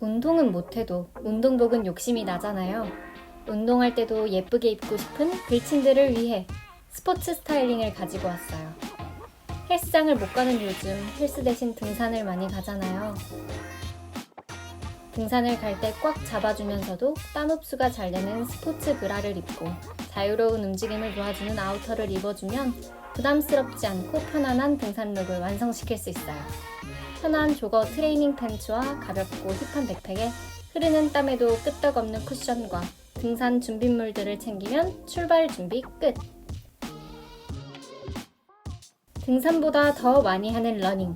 운동은 못해도 운동복은 욕심이 나잖아요. 운동할 때도 예쁘게 입고 싶은 글친들을 위해 스포츠 스타일링을 가지고 왔어요. 헬스장을 못 가는 요즘 헬스 대신 등산을 많이 가잖아요. 등산을 갈 때 꽉 잡아주면서도 땀 흡수가 잘 되는 스포츠 브라를 입고 자유로운 움직임을 도와주는 아우터를 입어주면 부담스럽지 않고 편안한 등산 룩을 완성시킬 수 있어요. 편한 조거 트레이닝 팬츠와 가볍고 힙한 백팩에 흐르는 땀에도 끄떡없는 쿠션과 등산 준비물들을 챙기면 출발 준비 끝! 등산보다 더 많이 하는 러닝.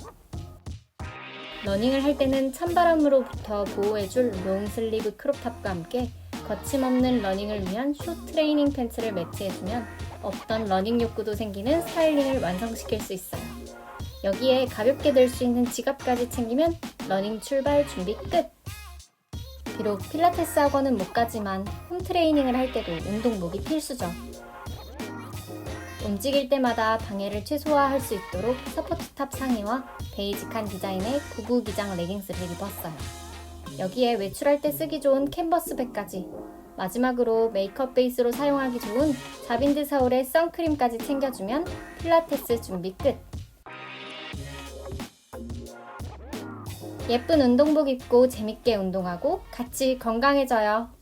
러닝을 할 때는 찬바람으로부터 보호해줄 롱슬리브 크롭탑과 함께 거침없는 러닝을 위한 숏 트레이닝 팬츠를 매치해주면 없던 러닝 욕구도 생기는 스타일링을 완성시킬 수 있어요. 여기에 가볍게 들 수 있는 지갑까지 챙기면 러닝 출발 준비 끝! 비록 필라테스 학원은 못 가지만 홈 트레이닝을 할 때도 운동복이 필수죠. 움직일 때마다 방해를 최소화할 수 있도록 서포트탑 상의와 베이직한 디자인의 구부 기장 레깅스를 입었어요. 여기에 외출할 때 쓰기 좋은 캔버스 백까지 마지막으로 메이크업 베이스로 사용하기 좋은 자빈드 서울의 선크림까지 챙겨주면 필라테스 준비 끝! 예쁜 운동복 입고 재밌게 운동하고 같이 건강해져요.